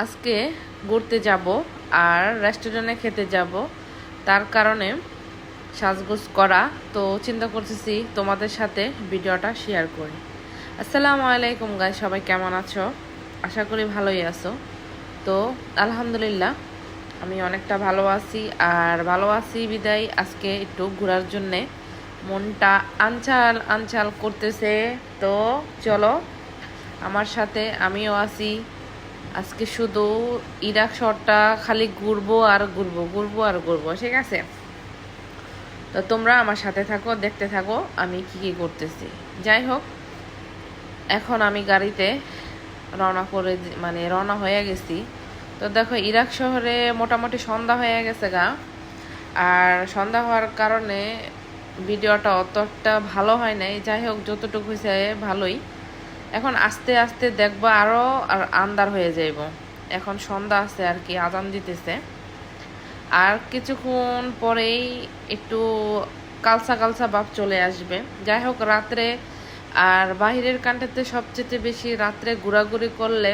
আজকে ঘুরতে যাব আর রেস্টুরেন্টে খেতে যাব। তার কারণে সাজগোজ করা। তো চিন্তা করতেছি তোমাদের সাথে ভিডিওটা শেয়ার করি। আসসালামু আলাইকুম গাই সবাই কেমন আছো? আশা করি ভালোই আছো। তো আলহামদুলিল্লাহ, আমি অনেকটা ভালো আছি। আর ভালো আছি বিদায় আজকে একটু ঘোরার জন্যে। মনটা আনচাল আনচাল করতেছে। তো চলো, আমার সাথে আমিও আছি। আজকে শুধু ইরাক শহরটা খালি ঘুরবো আর ঘুরবো ঘুরবো আর ঘুরবো, ঠিক আছে? তো তোমরা আমার সাথে থাকো, দেখতে থাকো আমি কি কি করতেছি। যাই হোক, এখন আমি গাড়িতে রওনা করে মানে রওনা হয়ে গেছি। তো দেখো, ইরাক শহরে মোটামুটি সন্ধ্যা হয়ে গেছে গা। আর সন্ধ্যা হওয়ার কারণে ভিডিওটা অতটা ভালো হয় নাই। যাই হোক, যতটুকু হয়েছে ভালোই। এখন আস্তে আস্তে দেখব আরও আর আন্দার হয়ে যাইব। এখন সন্ধ্যা আছে আর কি, আজান দিতেছে। আর কিছুক্ষণ পরেই একটু কালসা কালসা ভাব চলে আসবে। যাই হোক, রাত্রে আর বাহিরের কান্ট্রিতে সবচেয়ে বেশি রাত্রে ঘোরাঘুরি করলে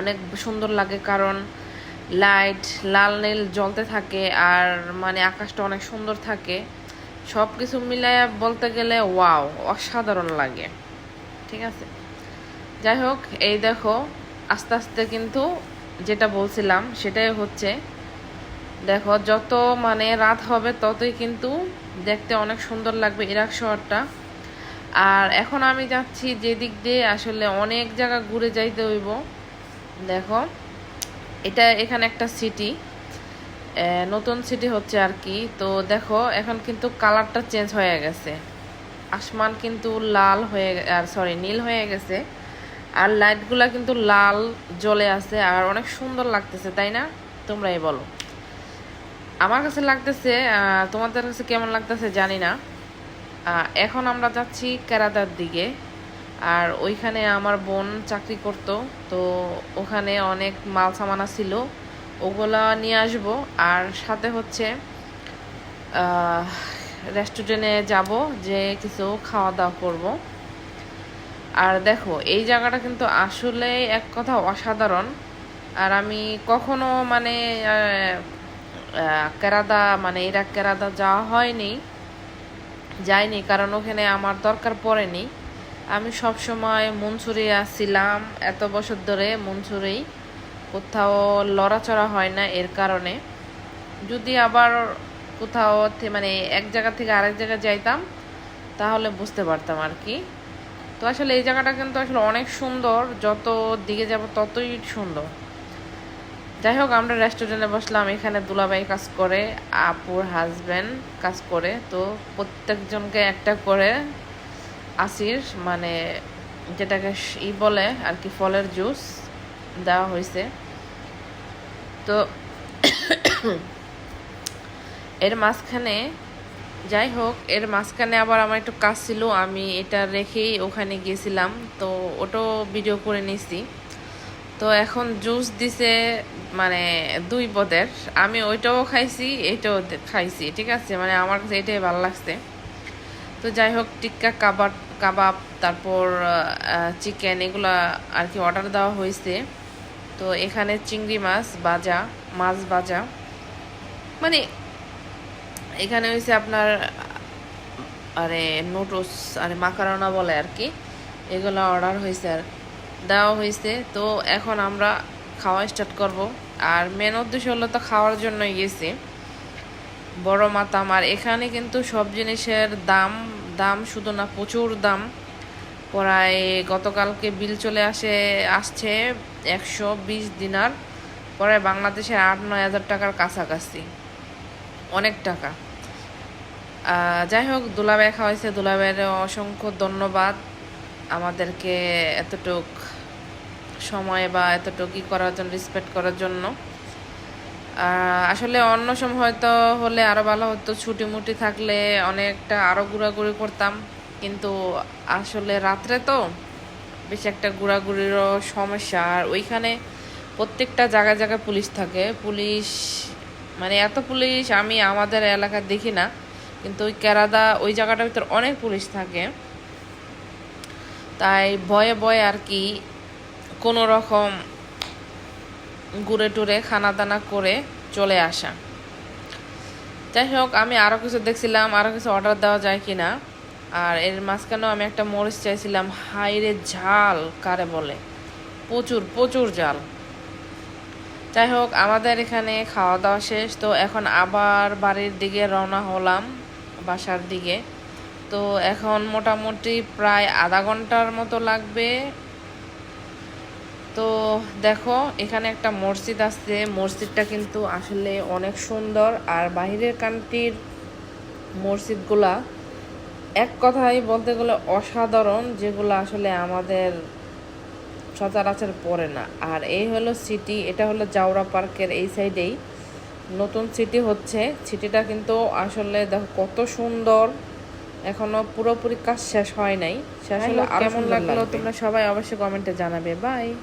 অনেক সুন্দর লাগে কারণ লাইট, লাল নীল জ্বলতে থাকে আর মানে আকাশটা অনেক সুন্দর থাকে। সব কিছু মিলাইয়া বলতে গেলে, ওয়াও, অসাধারণ লাগে। ঠিক আছে? যাই হোক, এই দেখো, আস্তে আস্তে কিন্তু যেটা বলছিলাম, সেটাই হচ্ছে, দেখো, যত মানে রাত হবে ততই কিন্তু দেখতে অনেক সুন্দর লাগবে ইরাক শহরটা। আর এখন আমি যাচ্ছি যেদিক দিয়ে আসলে অনেক জায়গা ঘুরে যাইতে হইব। দেখো, এটা এখানে একটা সিটি নতুন সিটি হচ্ছে আর কি। তো দেখো, এখন কিন্তু কালারটা চেঞ্জ হয়ে গেছে। আসমান কিন্তু লাল হয়ে আর সরি নীল হয়ে গেছে। আর লাইটগুলা কিন্তু লাল জ্বলে আছে, আর অনেক সুন্দর লাগতেছে, তাই না? তোমরাই বলো। আমার কাছে লাগতেছে তোমাদের কাছে কেমন লাগতেছে জানি না। এখন আমরা যাচ্ছি কেরাদার দিকে। আর ওইখানে আমার বোন চাকরি করতো, তো ওখানে অনেক মাল সামানা ছিল ওগুলা নিয়ে আসব। আর সাথে হচ্ছে রেস্টুরেন্টে যাব, যে কিছু খাওয়া দাওয়া করব। আর দেখো, এই জায়গাটা কিন্তু আসলে এক কথা অসাধারণ। আর আমি কখনো মানে কেরাদা মানে ইরাক কেরাদা যাওয়া হয়নি, যাইনি, কারণ ওখানে আমার দরকার পড়েনি। আমি সব সময় মনসুরিয়া ছিলাম, এত বছর ধরে মনসুরেই। কোথাও লড়াচড়া হয় না এর কারণে। যদি আবার কোথাও মানে এক জায়গা থেকে আরেক জায়গায় যাইতাম, তাহলে বুঝতে পারতাম আর কি। তো আসলে এই জায়গাটা কিন্তু আসলে অনেক সুন্দর, যত দিকে যাব ততই সুন্দর। যাই হোক, আমরা রেস্টুরেন্টে বসলাম, এখানে দুলাভাই কাজ করে, আপুর হাজব্যান্ড কাজ করে, তো প্রত্যেকজনকে একটা করে আসির মানে যেটাকে ই বলে আর কি, ফলের জুস দেওয়া হয়েছে তো এর মাঝখানে, যাই হোক, এর মাঝখানে আবার আমার একটু কাজ ছিল, আমি এটা রেখেই ওখানে গিয়েছিলাম। তো ওটাও ভিডিও করে নিছি তো এখন জুস দিছে মানে দুই পদের। আমি ওইটাও খাইছি, এটাও খাইছি, ঠিক আছে? মানে আমার কাছে এটাই ভালো লাগছে। তো যাই হোক, টিক্কা কাবাব কাবাব, তারপর চিকেন এগুলা আর কি অর্ডার দেওয়া হয়েছে। তো এখানে চিংড়ি মাছ ভাজা মাছ ভাজা। মানে এখানে হয়েছে আপনার, আরে নোটস আরে মাকারোনা বলে আর কি এগুলো অর্ডার হয়েছে আর দেওয়া হয়েছে তো এখন আমরা খাওয়া স্টার্ট করব। আর মেন উদ্দেশ্য হলো তো খাওয়ার জন্যই গেছি। বড় মাতাম। আর এখানে কিন্তু সব জিনিসের দাম দাম শুধু না, প্রচুর দাম। প্রায় গতকালকে বিল চলে আসে, আসছে একশো বিশ দিনার। পরে বাংলাদেশে আট নয় হাজার টাকার কাছাকাছি। অনেক টাকা। যাই হোক, দুলাভাই খাওয়াইছে। দুলাভাইয়ের অসংখ্য ধন্যবাদ আমাদেরকে এতটুক সময় বা এতটুক ই করার জন্য রেসপেক্ট করার জন্য। আসলে অন্য সময় হয়তো হলে আরও ভালো হতো। ছুটি মুটি থাকলে অনেকটা আরও ঘোরাঘুরি করতাম। কিন্তু আসলে রাত্রে তো বেশ একটা ঘোরাঘুরিরও সমস্যা। আর ওইখানে প্রত্যেকটা জায়গায় জায়গায় পুলিশ থাকে। পুলিশ মানে এত পুলিশ আমি আমাদের এলাকায় দেখি না। কিন্তু ওই কেরাদা ওই জায়গাটার ভিতর অনেক পুলিশ থাকে। তাই ভয়ে ভয়ে আর কি কোনো রকম ঘুরে টুরে খানা দানা করে চলে আসা। যাই হোক, আমি আরও কিছু দেখছিলাম আরও কিছু অর্ডার দেওয়া যায় কি না আর এর মাঝখানেও আমি একটা মরিচ চাইছিলাম। হাইরে ঝাল, কারে বলে? প্রচুর প্রচুর জাল যাই হোক, আমাদের এখানে খাওয়া দাওয়া শেষ। তো এখন আবার বাড়ির দিকে রওনা হলাম। বাসার দিকে। তো এখন মোটামুটি প্রায় আধা ঘণ্টার মতো লাগবে। তো দেখো, এখানে একটা মসজিদ আছে। মসজিদটা কিন্তু আসলে অনেক সুন্দর। আর বাহিরের কান্ট্রির মসজিদগুলা এক কথায় বলতে গেলে অসাধারণ, যেগুলো আসলে আমাদের সচরাচর পড়ে না। আর এই হলো সিটি এটা হলো জাউরা পার্কের এই সাইডেই নতুন সিটি হচ্ছে। সিটিটা কিন্তু আসলে দেখো কত সুন্দর। এখনও পুরোপুরি কাজ শেষ হয় নাই। শেষ হলে কেমন লাগল? তোমরা সবাই অবশ্যই কমেন্টে জানাবে। বাই।